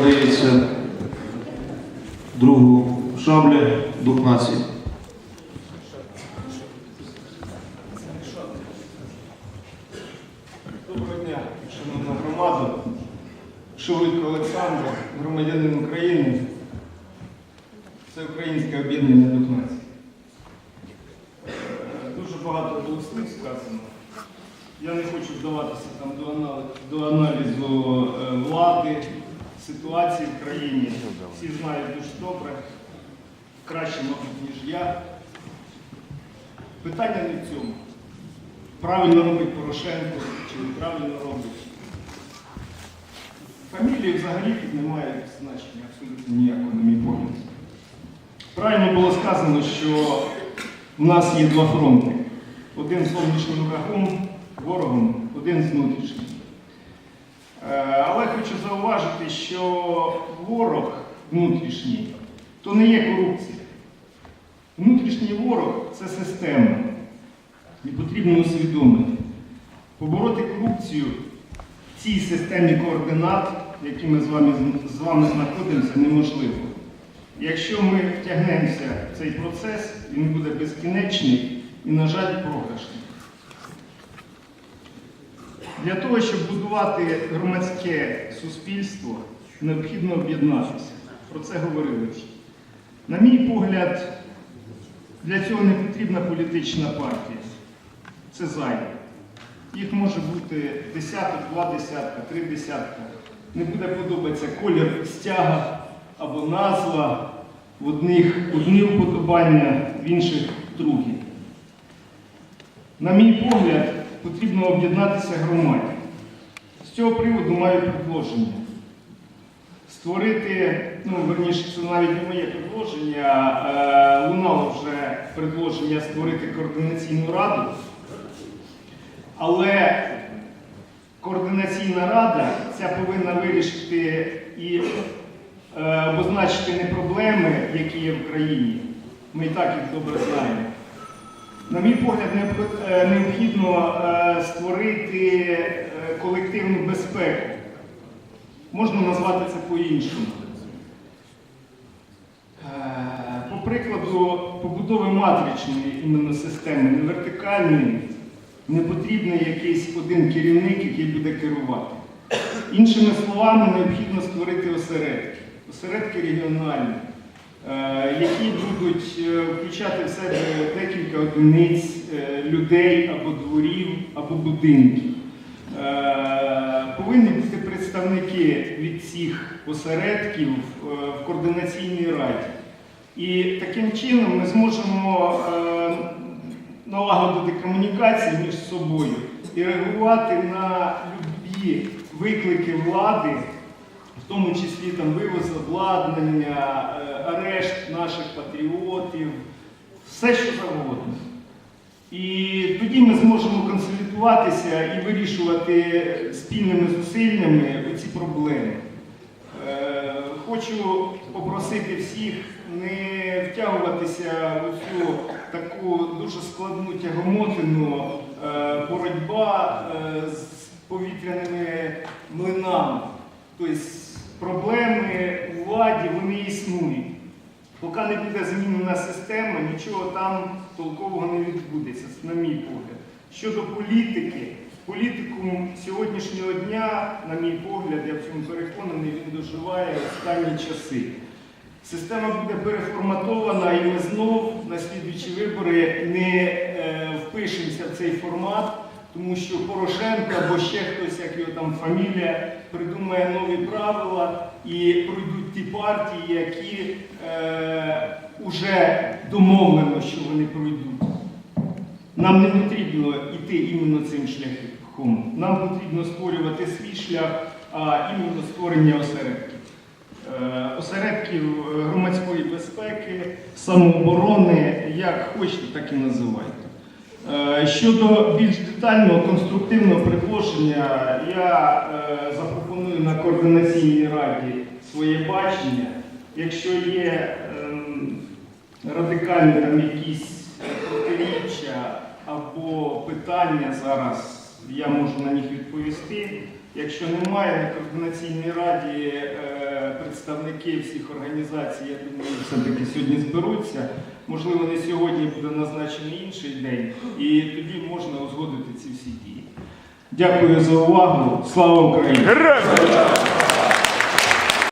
надається другу шабля дух нації. Доброго дня, шановна громада. Шевик Олександр, громадянин України. Це Українське об'єднання Дух нації. Дуже багато слів сказано. Я не хочу вдаватися там до аналізу, до аналізу е, влади, ситуації в країні. Всі знають дуже добре, краще, мабуть, ніж я. Питання не в цьому. Правильно робить Порошенко чи неправильно робить. Фамілії взагалі не мають значення абсолютно ніякого, на мій погляд. Правильно було сказано, що в нас є два фронти. Один з зовнішнім врагом, ворогом, один з внутрішнім. Е, Але хочу зауважити, ворог внутрішній то не є корупція. Внутрішній ворог це система. І потрібно усвідомити. Побороти корупцію в цій системі координат, в якій ми з вами, з вами знаходимося, неможливо. Якщо ми втягнемося в цей процес, він буде безкінечний і, на жаль, програшний. Для того, щоб будувати громадське суспільство, необхідно об'єднатися. Про це говорили вже. На мій погляд, для цього не потрібна політична партія. Це зайве. Їх може бути десяток, два десятка, три десятка. Не буде подобатися колір стяга або назва. В одних одні уподобання, в інших другі. На мій погляд, потрібно об'єднатися громаді. З цього приводу маю предложення. Створити, ну, верніше, це навіть не моє предложення, е, лунало вже предложення створити координаційну раду. Але координаційна рада ця повинна вирішити і е, обозначити не проблеми, які є в країні. Ми і так їх добре знаємо. На мій погляд, е, необхідно е, створити е, колективну безпеку. Можна назвати це по-іншому. Е, По прикладу побудови матричної іменно системи, не вертикальної, не потрібний якийсь один керівник, який буде керувати. Іншими словами, необхідно створити осередки, осередки регіональні, е, які будуть е, включати в себе декілька одиниць людей або дворів, або будинків. Повинні бути представники від цих осередків е, в координаційній раді. І таким чином ми зможемо е, налагодити комунікації між собою і реагувати на любі виклики влади, в тому числі там вивоз обладнання, е, арешт наших патріотів, все що завгодно. І тоді ми зможемо консолідуватися і вирішувати спільними зусиллями проблеми. Е, Хочу попросити всіх не втягуватися в цю таку дуже складну тягомотину е, боротьба е, з повітряними млинами. Тобто проблеми у владі вони існують. Поки не буде змінена система, нічого там толкового не відбудеться, на мій погляд. Щодо політики, політикум сьогоднішнього дня, на мій погляд, я в цьому переконаний, він доживає останні часи. Система буде переформатована і ми знов на слідуючі вибори не е, впишемося в цей формат, тому що Порошенко або ще хтось, як його там фамілія, придумає нові правила і пройдуть ті партії, які е, вже домовлено, що вони пройдуть. Нам не потрібно йти іменно цим шляхом. Нам потрібно створювати свій шлях, а іменно створення осередків. Е, Осередків е, громадської безпеки, самооборони, як хочете, так і називайте. Е, Щодо більш детального конструктивного предложення, я запропоную на координаційній раді своє бачення. Якщо є ем, радикальні там якісь протиріччя або питання зараз, я можу на них відповісти. Якщо немає, на координаційній раді е, представники всіх організацій, я думаю, все-таки сьогодні зберуться. Можливо, не сьогодні буде назначений інший день, і тоді можна узгодити ці всі дії. Дякую за увагу. Слава Україні!